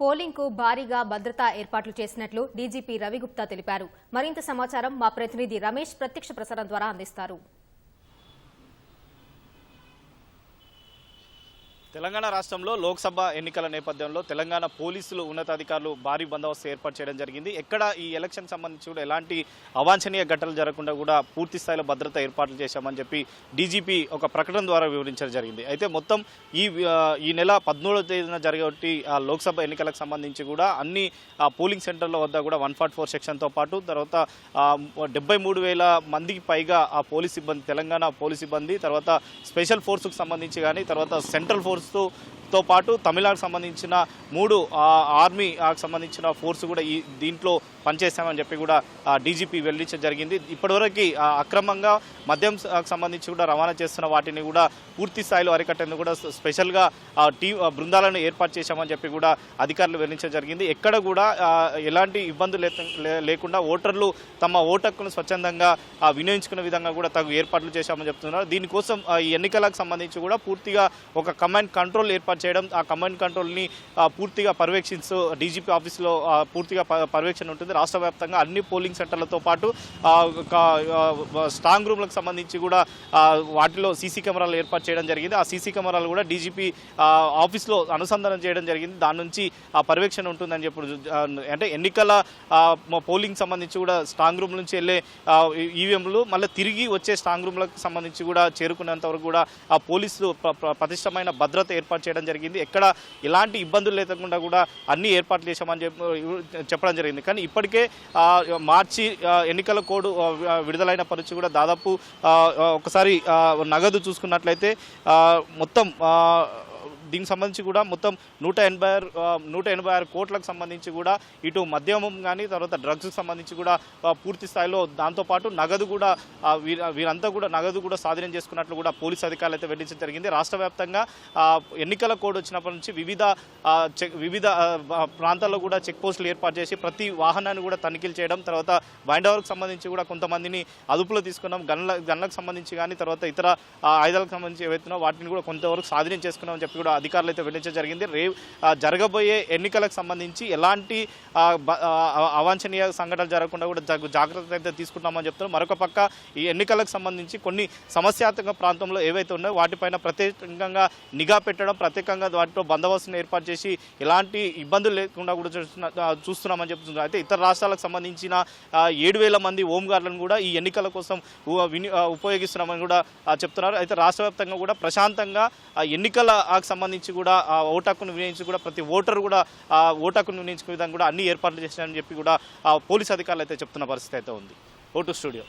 పోలింగ్కు భారీగా భద్రతా ఏర్పాట్లు చేసినట్లు డీజీపీ రవిగుప్తా తెలిపారు. మరింత సమాచారం మా ప్రతినిధి రమేష్ ప్రత్యక్ష ప్రసారం ద్వారా అందిస్తారు. తెలంగాణ రాష్ట్రంలో లోక్సభ ఎన్నికల నేపథ్యంలో తెలంగాణ పోలీసులు ఉన్నతాధికారులు భారీ బందోబస్తు ఏర్పాటు చేయడం జరిగింది. ఎక్కడ ఈ ఎలక్షన్ సంబంధించి కూడా ఎలాంటి అవాంఛనీయ ఘటనలు జరగకుండా కూడా పూర్తి స్థాయిలో భద్రత ఏర్పాట్లు చేశామని చెప్పి డీజీపీ ఒక ప్రకటన ద్వారా వివరించడం జరిగింది. అయితే మొత్తం ఈ ఈ నెల పద్మూడవ తేదీన జరిగేటి ఆ లోక్సభ ఎన్నికలకు సంబంధించి కూడా అన్ని ఆ, పోలింగ్ సెంటర్ల వద్ద కూడా వన్ ఫార్టీ ఫోర్ సెక్షన్తో పాటు తర్వాత డెబ్బై మూడు వేల మందికి పైగా ఆ పోలీస్ సిబ్బంది తెలంగాణ పోలీస్ సిబ్బంది తర్వాత స్పెషల్ ఫోర్స్కు సంబంధించి కానీ తర్వాత సెంట్రల్ So. తో పాటు తమిళనాడుకు సంబంధించిన మూడు ఆర్మీకి ఆర్మీ సంబంధించిన ఫోర్స్ కూడా ఈ దీంట్లో పనిచేస్తామని చెప్పి కూడా డీజీపీ వెల్లడించడం జరిగింది. ఇప్పటివరకు అక్రమంగా మద్యం సంబంధించి కూడా రవాణా చేస్తున్న వాటిని కూడా పూర్తి స్థాయిలో అరికట్టేందుకు కూడా స్పెషల్గా టీ బృందాలను ఏర్పాటు చేశామని చెప్పి కూడా అధికారులు వెల్లడించడం జరిగింది. ఎక్కడ కూడా ఎలాంటి ఇబ్బందులు లే- లేకుండా ఓటర్లు తమ ఓటు హక్కును స్వచ్ఛందంగా వినియోగించుకునే విధంగా కూడా తగు ఏర్పాట్లు చేశామని చెప్తున్నారు. దీనికోసం ఈ ఎన్నికలకు సంబంధించి కూడా పూర్తిగా ఒక కమాండ్ కంట్రోల్ ఏర్పాటు చేయడం ఆ కమాండ్ కంట్రోల్ని పూర్తిగా పర్యవేక్షిస్తూ డీజీపీ ఆఫీస్లో పూర్తిగా ప- పర్యవేక్షణ ఉంటుంది. రాష్ట్ర వ్యాప్తంగా అన్ని పోలింగ్ సెంటర్లతో పాటు ఒక, స్ట్రాంగ్ రూమ్లకు సంబంధించి కూడా వాటిలో సీసీ కెమెరాలు ఏర్పాటు చేయడం జరిగింది. ఆ సీసీ కెమెరాలు కూడా డీజీపీ ఆఫీస్లో అనుసంధానం చేయడం జరిగింది. దాని నుంచి ఆ పర్యవేక్షణ ఉంటుందని చెప్పి అంటే ఎన్నికల పోలింగ్ సంబంధించి కూడా స్ట్రాంగ్ రూమ్ నుంచి వెళ్ళే ఈవీఎంలు మళ్ళీ తిరిగి వచ్చే స్ట్రాంగ్ రూమ్లకు సంబంధించి కూడా చేరుకునేంత వరకు కూడా ఆ పోలీసులు ప్రతిష్టమైన భద్రత ఏర్పాటు చేయడం జరిగింది. ఎక్కడ ఎలాంటి ఇబ్బందులు లేకుండా కూడా అన్ని ఏర్పాట్లు చేశామని చెప్పి చెప్పడం జరిగింది. కానీ ఇప్పటికే మార్చి ఎన్నికల కోడ్ విడుదలైన పరిస్థితి కూడా దాదాపు ఒకసారి నగదు చూసుకున్నట్లయితే మొత్తం దీనికి సంబంధించి కూడా మొత్తం నూట ఎనభై ఆరు నూట ఎనభై ఆరు కోట్లకు సంబంధించి కూడా ఇటు మద్యమం కానీ తర్వాత డ్రగ్స్కి సంబంధించి కూడా పూర్తి స్థాయిలో దాంతోపాటు నగదు కూడా వీరంతా కూడా నగదు కూడా స్వాధీనం చేసుకున్నట్లు కూడా పోలీసు అధికారులు అయితే వెల్లడించడం జరిగింది. రాష్ట్ర వ్యాప్తంగా ఎన్నికల కోడ్ వచ్చినప్పటి నుంచి వివిధ చెక్ వివిధ ప్రాంతాల్లో కూడా చెక్ పోస్టులు ఏర్పాటు చేసి ప్రతి వాహనాన్ని కూడా తనిఖీలు చేయడం తర్వాత వైండ్ ఓవర్కి సంబంధించి కూడా కొంతమందిని అదుపులో తీసుకున్నాం. గన్ల గన్లకు సంబంధించి కానీ తర్వాత ఇతర ఆయుధాలకు సంబంధించి ఏవైతున్నాయో వాటిని కూడా కొంతవరకు స్వాధీనం చేసుకున్నామని చెప్పి కూడా అధికారులు అయితే వెల్లడించడం జరిగింది. రే జరగబోయే ఎన్నికలకు సంబంధించి ఎలాంటి అవాంఛనీయ సంఘటనలు జరగకుండా కూడా జా- జాగ్రత్తలు అయితే తీసుకుంటామని చెప్తున్నారు. మరొక పక్క ఈ ఎన్నికలకు సంబంధించి కొన్ని సమస్యాత్మక ప్రాంతంలో ఏవైతే ఉన్నాయో వాటిపైన ప్రత్యేకంగా నిఘా పెట్టడం ప్రత్యేకంగా వాటిలో బందోబస్తును ఏర్పాటు చేసి ఎలాంటి ఇబ్బందులు లేకుండా కూడా చూస్తున్న- చూస్తున్నామని చెప్తున్నారు. అయితే ఇతర రాష్ట్రాలకు సంబంధించిన ఏడు వేల మంది హోంగార్డులను కూడా ఈ ఎన్నికల కోసం ఉపయోగిస్తున్నామని కూడా చెప్తున్నారు. అయితే రాష్ట్ర వ్యాప్తంగా కూడా ప్రశాంతంగా ఎన్నికల ఎన్నికలకు సంబంధించి కూడా ఆ ఓటు హక్కును వినియోగించి కూడా ప్రతి ఓటర్ కూడా ఆ ఓటు హక్కును వినియోగించుకునే విధంగా కూడా అన్ని ఏర్పాట్లు చేశారని చెప్పి కూడా ఆ పోలీస్ అధికారులు అయితే చెప్తున్న పరిస్థితి అయితే ఉంది. Vote studio.